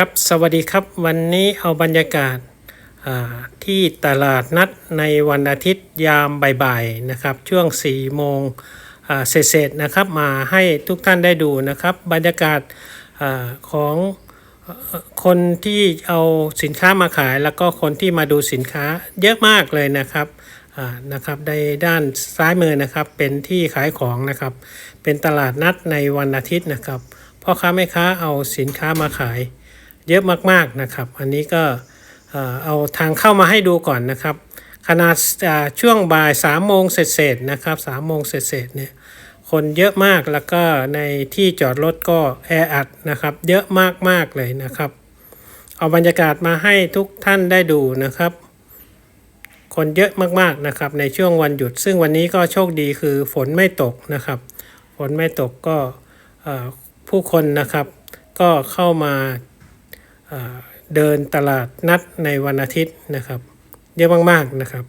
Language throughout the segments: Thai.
ครับสวัสดีครับวันนี้เอาบรรยากาศที่ตลาดนัดในวันอาทิตย์ยามบ่ายๆนะครับ ช่วง 4 โมงเศษๆนะครับ มาให้ทุกท่านได้ดูนะครับ บรรยากาศอของคนที่เอาสินค้ามาขาย แล้วก็คนที่มาดูสินค้าเยอะมากเลยนะครับนะครับในด้านซ้ายมือนะครับเป็นที่ขายของนะครับ เป็นตลาดนัดในวันอาทิตย์นะครับพ่อค้าแม่ค้าเอาสินค้ามาขาย เยอะมากๆนะครับ อันนี้ก็เอาทางเข้ามาให้ดูก่อนนะครับ ขนาดช่วงบ่ายสามโมงเศษๆนะครับสามโมงเศษๆเนี่ยคนเยอะมากแล้วก็ในที่จอดรถก็แออัดนะครับ เยอะมากๆเลยนะครับ เอาบรรยากาศมาให้ทุกท่านได้ดูนะครับ คนเยอะมากๆนะครับในช่วงวันหยุด ซึ่งวันนี้ก็โชคดีคือฝนไม่ตกนะครับ ฝนไม่ตกก็ผู้คนนะครับ ก็เข้ามา เดินตลาดนัดในวันอาทิตย์นะครับ เยอะมากๆนะครับ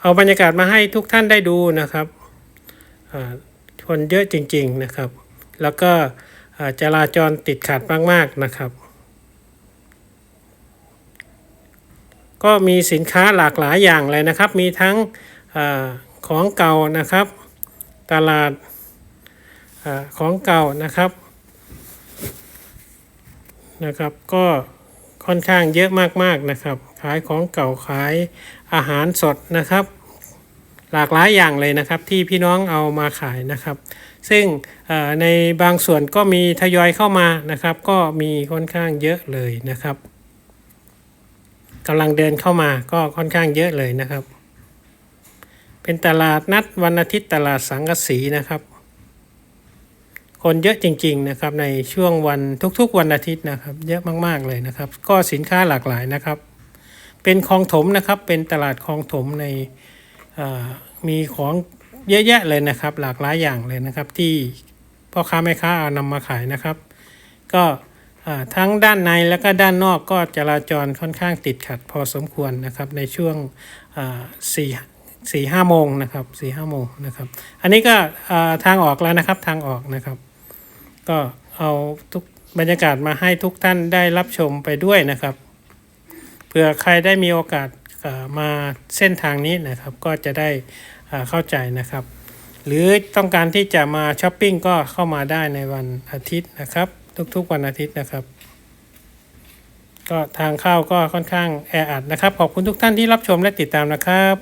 เอาบรรยากาศมาให้ทุกท่านได้ดูนะครับคนเยอะจริง ๆนะครับ แล้วก็จราจรติดขัดมากๆนะครับ ก็มีสินค้าหลากหลายอย่างเลยนะครับ มีทั้งอของเก่านะครับ ตลาดอของเก่านะครับ นะครับ ก็ค่อนข้างเยอะมากๆนะครับ ขายของเก่าขายอาหารสดนะครับ หลากหลายอย่างเลยนะครับที่พี่น้องเอามาขายนะครับ ซึ่งในบางส่วนก็มีทยอยเข้ามานะครับ ก็มีค่อนข้างเยอะเลยนะครับกำลังเดินเข้ามาก็ค่อนข้างเยอะเลยนะครับ เป็นตลาดนัดวันอาทิตย์ตลาดสังกสีนะครับ คนเยอะจริงๆนะครับในช่วงวันทุกๆวันอาทิตย์นะครับเยอะมากๆเลยนะครับ ก็สินค้าหลากหลายนะครับ เป็นคลองถมนะครับเป็นตลาดคลองถมในมีของเยอะแยะเลยนะครับ หลากหลายอย่างเลยนะครับ ที่พ่อค้าแม่ค้าเอานำมาขายนะครับ ก็ทั้งด้านในแล้วก็ด้านนอกก็จราจรค่อนข้างติดขัดพอสมควรนะครับในช่วงสี่สี่ห้าโมงนะครับสี่ห้าโมงนะครับ อันนี้ก็ทางออกแล้วนะครับทางออกนะครับ ก็เอาทุกบรรยากาศมาให้ทุกท่านได้รับชมไปด้วยนะครับเผื่อใครได้มีโอกาสมาเส้นทางนี้นะครับ ก็จะได้เข้าใจนะครับ หรือต้องการที่จะมาช้อปปิ้งก็เข้ามาได้ในวันอาทิตย์นะครับ ทุกๆวันอาทิตย์นะครับ ก็ทางเข้าก็ค่อนข้างแออัดนะครับ ขอบคุณทุกท่านที่รับชมและติดตามนะครับ